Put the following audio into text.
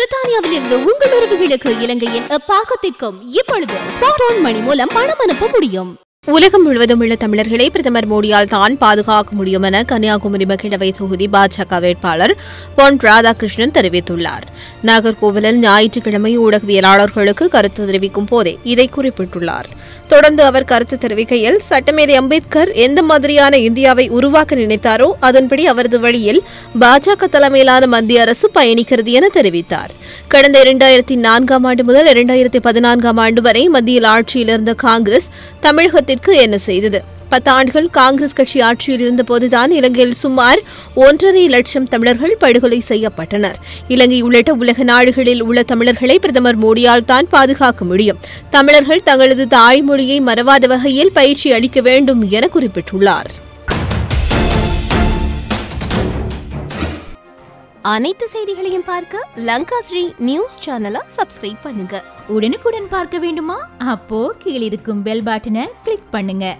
பிரித்தானியாவில் இருந்து உங்கள் உறவுகளுக்கு இலங்கையின் பாகத்திற்கும் இப்பொழுது ஸ்மார்ட் மணி மூலம் பணம் அனுப்ப முடியும். உலகம் முழுவதும் உள்ள தமிழர்களை பிரதமர் மோடியால் தான் பாதுகாக்க முடியும் என கன்னியாகுமரி மக்களவை தொகுதி பாஜக வேட்பாளர் பொன் ராதாகிருஷ்ணன் தெரிவித்துள்ளார். நாகர்கோவிலில் ஞாயிற்றுக்கிழமை ஊடகவியலாளர்களுக்கு கருத்து தெரிவிக்கும் போதே இதை குறிப்பிட்டுள்ளார். தொடர்ந்து அவர் கருத்து தெரிவிக்கையில் சட்டமேதை அம்பேத்கர் எந்த மாதிரியான இந்தியாவை உருவாக்க நினைத்தாரோ அதன்படி அவரது வழியில் பாஜக தலைமையிலான மத்திய அரசு பயணிக்கிறது என தெரிவித்தார். கடந்த இரண்டாயிரத்தி நான்காம் ஆண்டு முதல் இரண்டாயிரத்தி பதினான்காம் ஆண்டு வரை மத்தியில் ஆட்சியில் இருந்த காங்கிரஸ் தமிழகத்திற்கு என்ன செய்தது? பத்தாண்டுகள் காங்கிரஸ் கட்சி ஆட்சியில் இருந்தபோதுதான் இலங்கையில் சுமார் ஒன்றரை லட்சம் தமிழர்கள் படுகொலை செய்யப்பட்டனர். இலங்கை உள்ளிட்ட உலக நாடுகளில் உள்ள தமிழர்களை பிரதமர் மோடியால் தான் பாதுகாக்க முடியும். தமிழர்கள் தங்களது தாய்மொழியை மறவாத வகையில் பயிற்சி அளிக்க வேண்டும் என குறிப்பிட்டுள்ளார். அனைத்து செய்திகளையும் பார்க்க லங்கா ஸ்ரீ நியூஸ் சேனலை சப்ஸ்கிரைப் பண்ணுங்க. உடனுக்குடன் பார்க்க வேண்டுமா? அப்போ கீழிருக்கும் பெல் பட்டனை கிளிக் பண்ணுங்க.